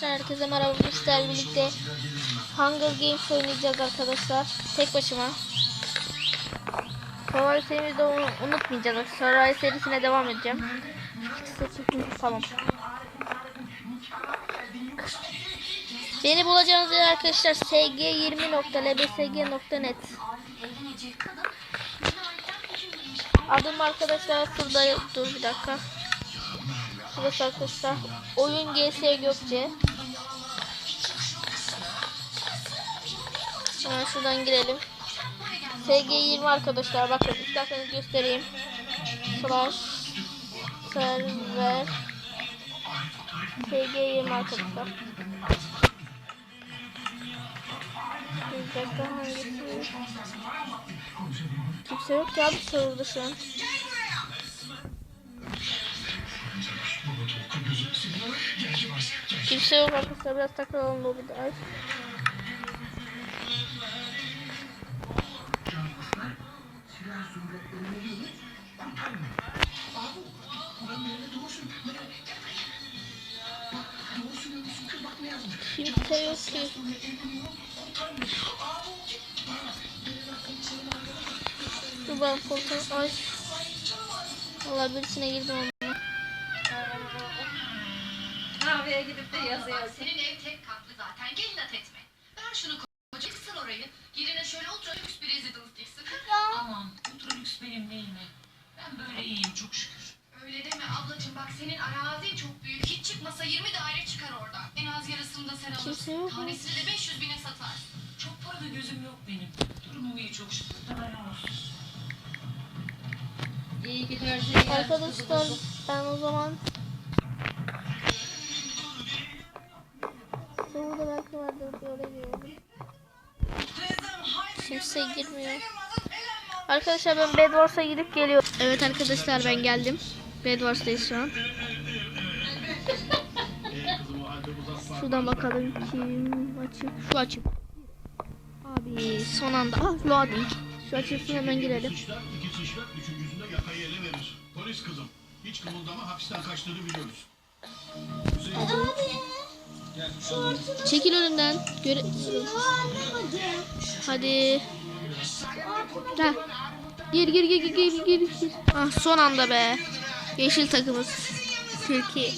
Herkese merhaba. Sizlerle birlikte Hunger Games oynayacağız arkadaşlar. Tek başıma. Survivor serimizi de unu- unutmayacağız. Survivor serisine devam edeceğim. Tamam. Beni bulacağınız yer arkadaşlar sg20.lbsg.net Adım arkadaşlar şurada dur bir dakika. Burası arkadaşlar. Oyun GS Gökçe. Hemen şuradan girelim. SG20 arkadaşlar bakın isterseniz göstereyim. Slash server SG20 arkadaşlar. Bir dakika hangisi? Kimse yok ya bu serverda şu. Kimse yok arkadaşlar biraz takılalım lobide. Ay. Kimse yok ki. Dur ben koltuğa ay. Valla birisine girdim ama. Kahveye gidip de yazıyor. Bak senin ev tek katlı zaten. Gel inat etme. Ver şunu koca kısın orayı. Yerine şöyle ultra lüks bir rezidans diksin. Aman ultra lüks benim neyime. Ben böyle iyiyim çok şükür. Öyle deme ablacığım bak senin arazin çok büyük. Hiç çıkmasa 20 daire çıkar orada. En az yarısını da sen alırsın. Tanesini de 500 bine satar. Çok parada gözüm yok benim. Durumum iyi çok şükür. Daha ne olsun. İyi gidersin. Arkadaşlar ben o zaman vardır giriyorum. Kimse girmiyor. Arkadaşlar ben Bedwars'a gidip geliyorum. Evet arkadaşlar ben geldim. Bedwars'tayız şu an. Şuradan bakalım kim açık. Şu açık. Abi son anda. Ah loading. Şu açılsın hemen girelim. Suçlar, iki suçlar, üçüncüsünde yakayı ele verir. Polis kızım. Hiç kımıldama hapisten kaçtığını biliyoruz. Çekil önümden. Göre Hadi. Ha. Gir gir gir gir gir gir. Ah son anda be. Yeşil takımız. Türkiye.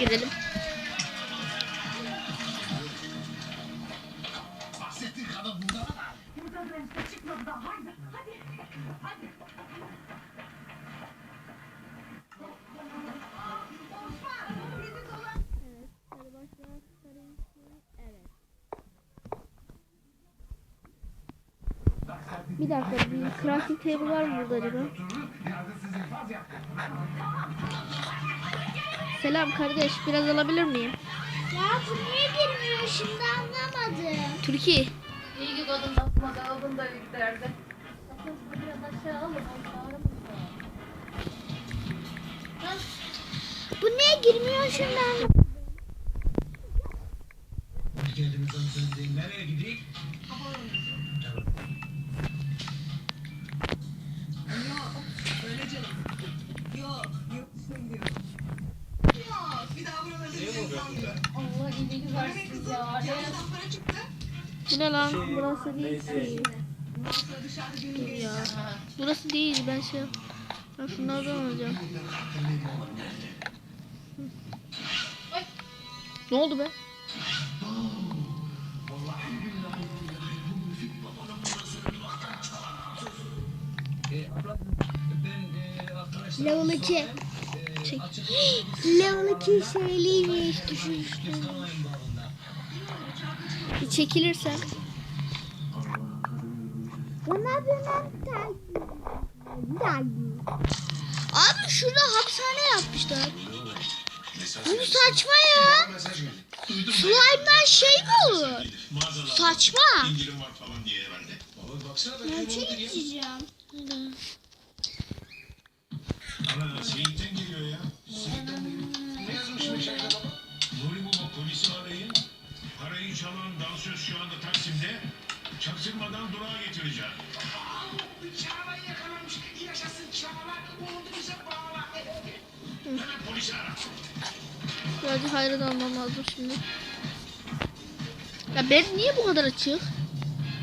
İlk Bir dakika bir crafting table var mı burada acaba? Selam kardeş biraz alabilir miyim? Ya bu niye girmiyor şimdi anlamadım. Türkiye. İyi ki kadın atmadı aldın da giderdi. Bu niye girmiyor şimdi anlamadım. Kendimiz hanımefendi nereye gidik? Bu ne lan? Burası değil ki. Ya. Burası değil ben şey. Ben şunlardan alacağım. Ne oldu be? Level 2. Çek. Level 2 şeyliymiş düşmüştüm. Bir çekilirsen. Bana dönem Abi şurada hapishane yapmışlar. Bu saçma ya. Slime'dan şey mi olur? Saçma. İndirim var falan diye herhalde. Baba baksana ben Maça gideceğim. Ana Seyit'ten geliyor ya. Seyit'ten çalan dansöz şu anda Taksim'de. Çaktırmadan durağa getireceğim. Çağla'yı yakalamış. Yaşasın Çağla. Oldu bize bağla. Hemen polisi ara. Birazcık hayran almam lazım şimdi. Ya ben niye bu kadar açık?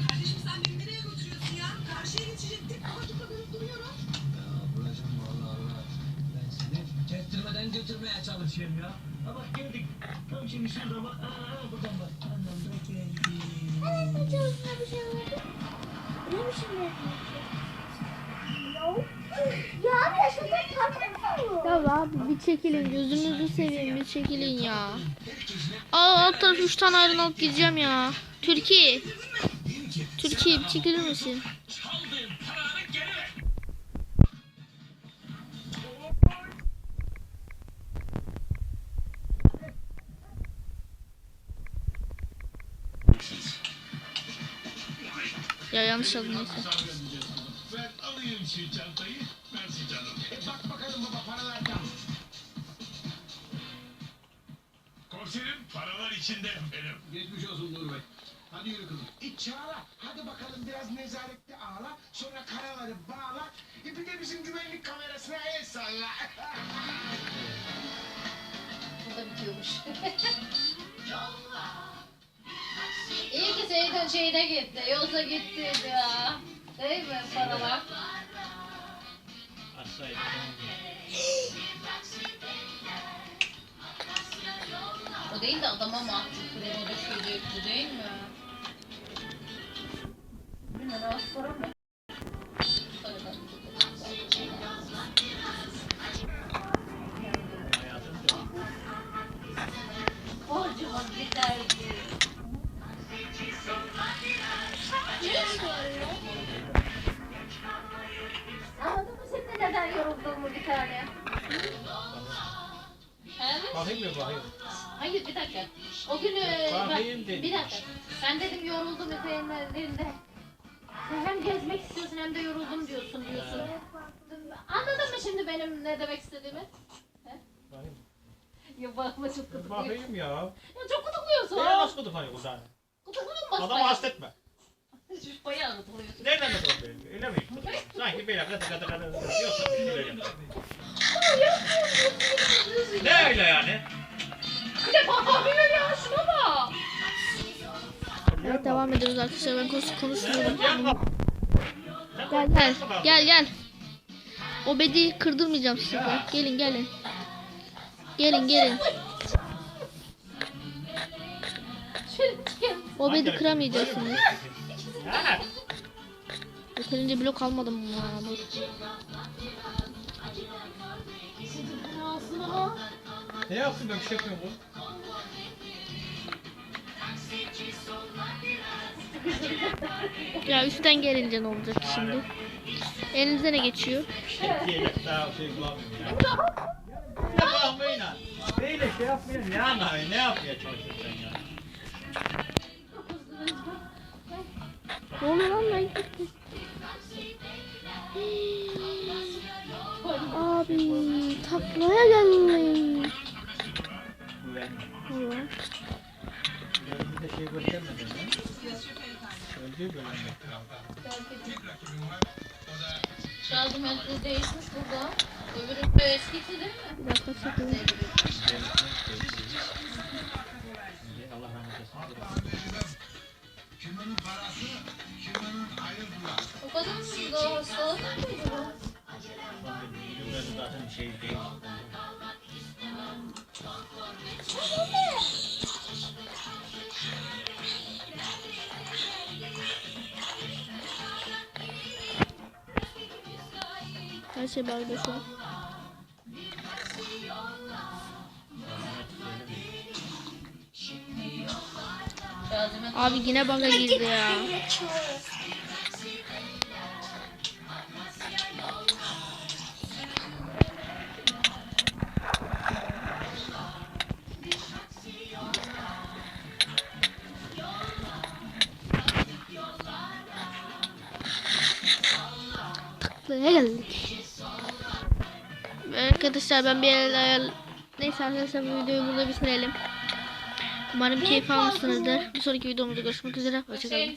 Kardeşim sen beni nereye götürüyorsun ya? Karşıya geçecektik tıpa dönüp duruyorum. Ya Buracığım valla Allah. Ben seni kestirmeden götürmeye çalışıyorum ya. Bak geldik. Tam şimdi şurada bak. Aa buradan bak. Annem de geldi. Anne çocuğuna bir şey oldu. Ne biçim yapıyorsun? Ya abi ya şurada patlamıyor. Ya abi bir çekilin gözünüzü seveyim bir çekilin ya. Aa alt taraf 3 tane ayrı alıp gideceğim ya. Türkiye. Türkiye bir çekilir misin? Ya yanlış aldım neyse. Ben alayım şu çantayı. Mersi canım. Bak bakalım baba paralardan. Komiserim paralar içinde benim. Geçmiş olsun Nur Bey. Hadi yürü kızım. E Çağla hadi bakalım biraz nezarette ağla. Sonra karaları bağla. E bir de bizim güvenlik kamerasına el salla. Bu da bitiyormuş. Ki Seyit'in şeyine gitti. Yolda gitti ya. Değil mi paralar? O değil de adama mı attı? Kremi düşürecek bu değil mi? Bilmiyorum az para mı? Bakayım mı bakayım? Hayır bir dakika. O gün e, bak, Bakayım dedim. bir dakika. Ben dedim yoruldum ellerinde. Sen hem gezmek istiyorsun hem de yoruldum diyorsun diyorsun. Anladın mı şimdi benim ne demek istediğimi? Bakayım. Ya bakma çok kutukluyorsun. Bakayım ya. Ya çok kutukluyorsun. Ne nasıl kutukanıyor bu tane? Kutukluyorsun bak. Adamı hasta etme. Bayağı kutukluyorsun. Nereden de kutukanıyor? Öyle mi? Sanki böyle gıdı gıdı gıdı gıdı diyorsun. Öyle. Ne öyle yani? Bir de bağırıyor ya şuna bak. Evet devam ediyoruz arkadaşlar ben konuş konuşmuyorum. Gel gel gel gel. O bedi kırdırmayacağım size. Gelin gelin. Gelin gelin. O bedi kıramayacaksınız. Yeterince blok almadım ya. Ne yapsın ben bir şey yapmıyorum bu. Ya üstten gelince ne olacak şimdi? Elinize ne geçiyor? Ya. Böyle şey yapmayın. Anlayın? Ne yapmaya çalışıyorsun sen ya? Ne oluyor lan lan? Abi taklaya geldim. Şarjım elde değişmiş burada. Öbürü de eskisi değil mi? Bir dakika çekeyim. Kimin parası, kimin hayırdır. O kadar mı? Daha hastalık mıydı bu? Zaten şey değil. Her şey bağlı şu an. Abi yine bana girdi ya. Taklaya geldik. Arkadaşlar ben bir el ayar... Neyse arkadaşlar bu videoyu burada bitirelim. Umarım keyif almışsınızdır. Bir sonraki videomuzda görüşmek üzere. Hoşçakalın.